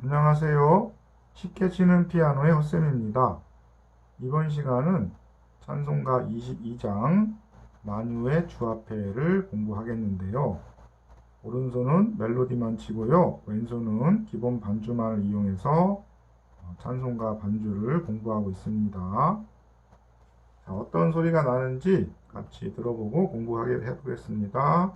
안녕하세요. 쉽게 치는 피아노의 헛쌤입니다. 이번 시간은 찬송가 22장 만유의 주합회를 공부하겠는데요. 오른손은 멜로디만 치고요. 왼손은 기본 반주만을 이용해서 어, 찬송가 반주를 공부하고 있습니다. 자, 어떤 소리가 나는지 같이 들어보고 공부하게 해보겠습니다.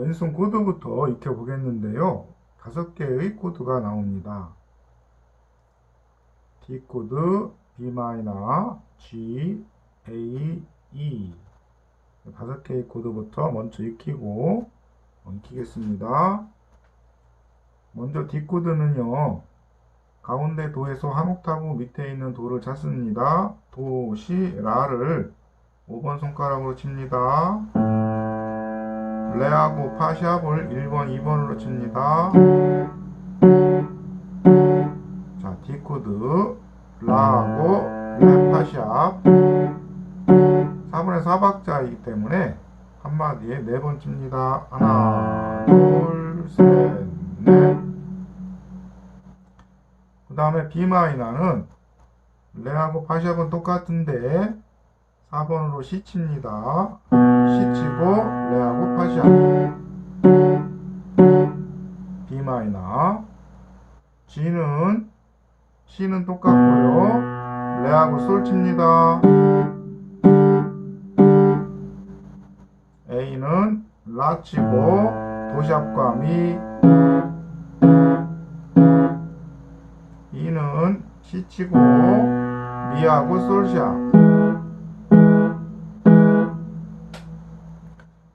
왼손 코드부터 익혀 보겠는데요. 다섯 개의 코드가 나옵니다. D 코드, B 마이너, G, A, E 다섯 개의 코드부터 먼저 익히고 어, 익히겠습니다. 먼저 D 코드는요. 가운데 도에서 한 옥타브 밑에 있는 도를 찾습니다. 도, 시, 라를 5번 손가락으로 칩니다. 레하고 파샵을 1번, 2번으로 칩니다. 자, D 코드, 라하고 레 파샵 4분의 4박자이기 때문에 한마디에 4번 칩니다. 하나, 둘, 셋, 넷. 그 다음에 B 마이너는 레하고 파샵은 똑같은데 4번으로 C 칩니다. C 치고 레하고 파샵 B 마이너 G는 C는 똑같고요. 레하고 솔 칩니다. A는 라 치고 도샵과 미 E는 C 치고 미하고 솔샵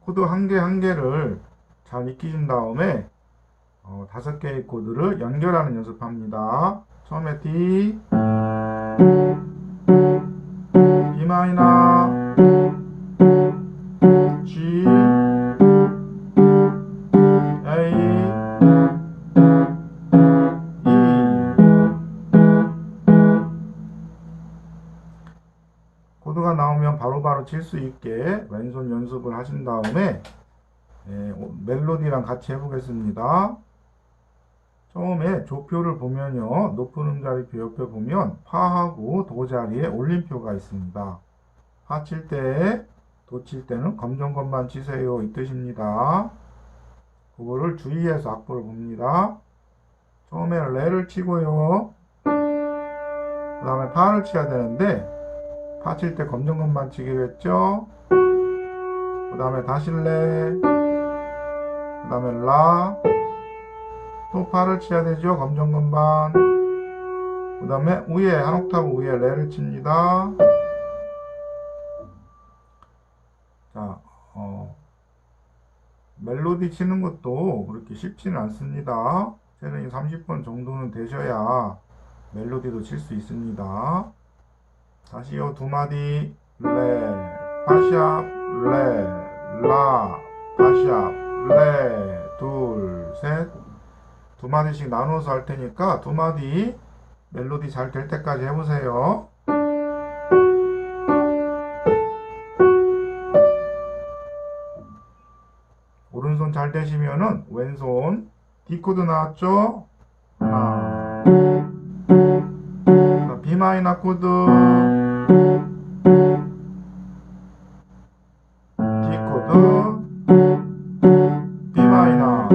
코드 한 개 한 개를 잘 익히신 다음에 어, 다섯 개의 코드를 연결하는 연습합니다. 처음에 D, B 마이너, 바로바로 칠수 있게 왼손 연습을 하신 다음에 예, 오- 멜로디랑 같이 해보겠습니다. 처음에 조표를 보면요. 높은 음자리표 옆에 보면 파하고 도 자리에 올림표가 있습니다. 파 칠 때, 도 칠 때는 검정 것만 치세요. 이 뜻입니다. 그거를 주의해서 악보를 봅니다. 처음에 레를 치고요. 그 다음에 파를 쳐야 되는데 파칠 때 검정 것만 치기로 했죠. 그 다음에 다시 레, 그 다음에 라, 또 파를 쳐야 되죠. 검정 건반. 그 다음에 위에 한 옥타브 위에 레를 칩니다. 자, 어, 멜로디 치는 것도 그렇게 쉽지는 않습니다. 체력이 30번 정도는 되셔야 멜로디도 칠 수 있습니다. 다시요 두 마디 레 파샵 레 라 파샵 레 둘 셋 두 마디씩 나눠서 할 테니까 두 마디 멜로디 잘 될 때까지 해보세요. 오른손 잘 되시면은 왼손 D 코드 나왔죠? 마이너 코드 D 코드 B 마이너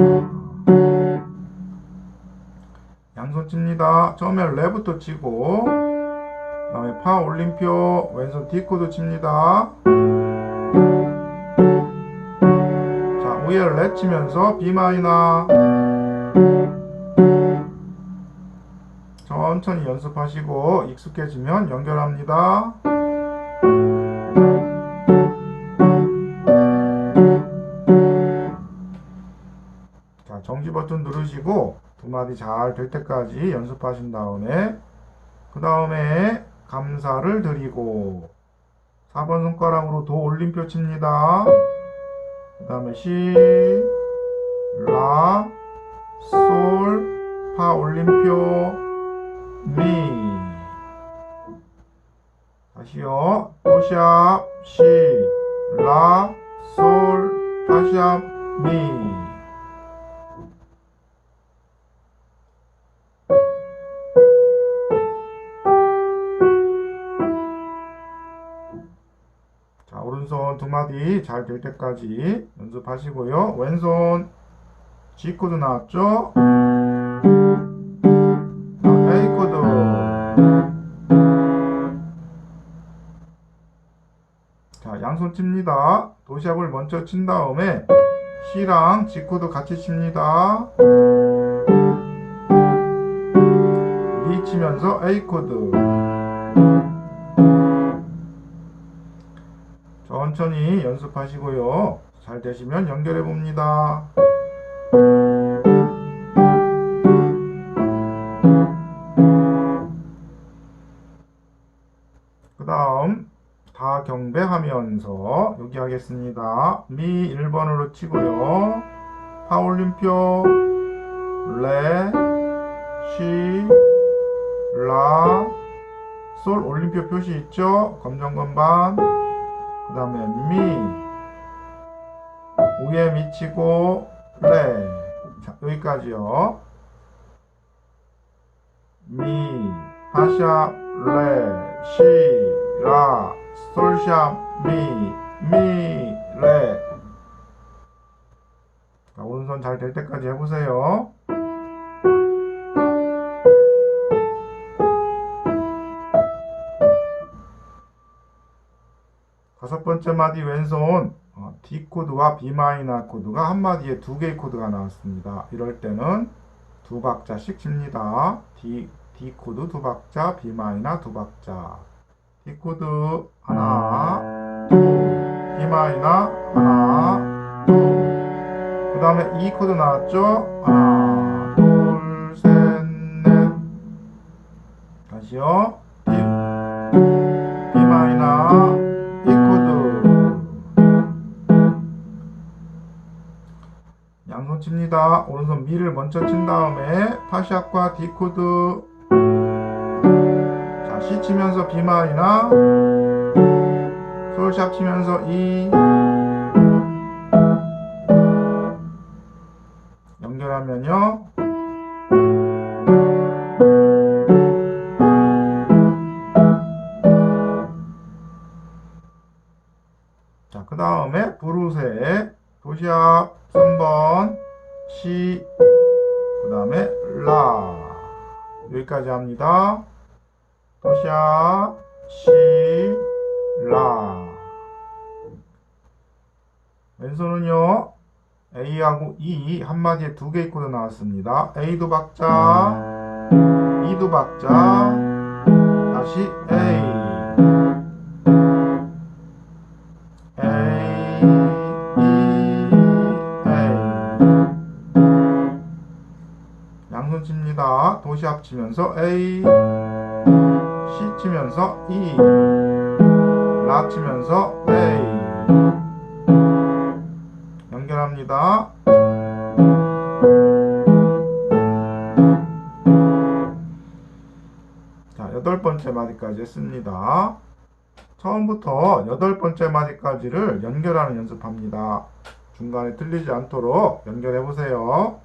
양손 칩니다. 처음에 레부터 치고 그 다음에 파 올림표 왼손 D 코드 칩니다. 자 위에 레 치면서 B 마이너 천천히 연습하시고 익숙해지면 연결합니다. 자, 정지 버튼 누르시고 두 마디 잘 될 때까지 연습하신 다음에 그 다음에 감사를 드리고 4번 손가락으로 도 올림표 칩니다. 그 다음에 시, 라, 솔, 파 올림표 미. 다시요. 도샵, 시, 라, 솔, 파샵, 미. 자, 오른손 두 마디 잘 될 때까지 연습하시고요. 왼손 G 코드 나왔죠? 자, 양손 칩니다. 도시압을 먼저 친 다음에 C랑 G 코드 같이 칩니다. B 치면서 A 코드. 천천히 연습하시고요. 잘 되시면 연결해 봅니다. 다 경배하면서 여기 하겠습니다. 미 1번으로 치고요. 파 올림표 레, 시, 라, 솔 올림표 표시 있죠? 검정 건반 그 다음에 미 위에 미치고 레 자, 여기까지요 미 파샵 레시 라 솔샵 미미 레 자, 오른손 잘 될 때까지 해보세요 다섯 번째 마디 왼손 어, D 코드와 B 마이너 코드가 한 마디에 두 개의 코드가 나왔습니다. 이럴 때는 두 박자씩 칩니다. D, D 코드 두 박자, B 마이너 두 박자. D 코드 하나, 둘, B 마이너 하나, 둘. 그 다음에 E 코드 나왔죠? 하나, 둘, 셋, 넷. 다시요. D, B 마이너 이 코드 양손 칩니다. 오른손 미를 먼저 친 다음에 파샵과 D 코드 자 C 치면서 B 마이너 솔샵 치면서 E 연결하면요 자, 그 다음에 브루세 도시압 3번 시, 그 다음에 라 여기까지 합니다. 도시압 시, 라 왼손은요 A하고 E 한마디에 두 개의 코드 나왔습니다. A도 박자, E도 박자, 다시 A A, E, A. 양손 칩니다. 도시 합치면서 A, C 치면서 E, 라 치면서 A. 연결합니다. 자, 여덟 번째 마디까지 했습니다. 처음부터 여덟 번째 마디까지를 연결하는 연습합니다. 중간에 틀리지 않도록 연결해 보세요.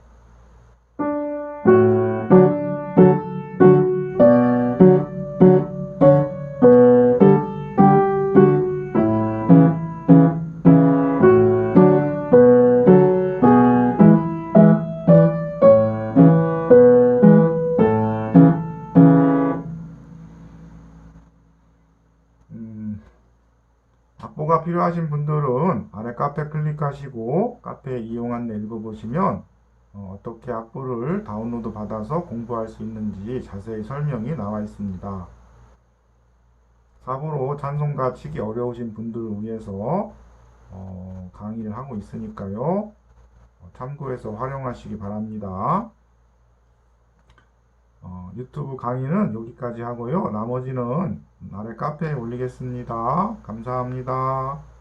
필요하신 분들은 아래 카페 클릭하시고 카페 이용 안내 읽어보시면 어, 떻게 악보를 다운로드 받아서 공부할 수 있는지 자세히 설명이 나와 있습니다. 사부로 찬송가 치기 어려우신 분들을 위해서 어, 강의를 하고 있으니까요. 어, 참고해서 활용하시기 바랍니다. 어, 유튜브 강의는 여기까지 하고요. 나머지는 아래 카페에 올리겠습니다. 감사합니다.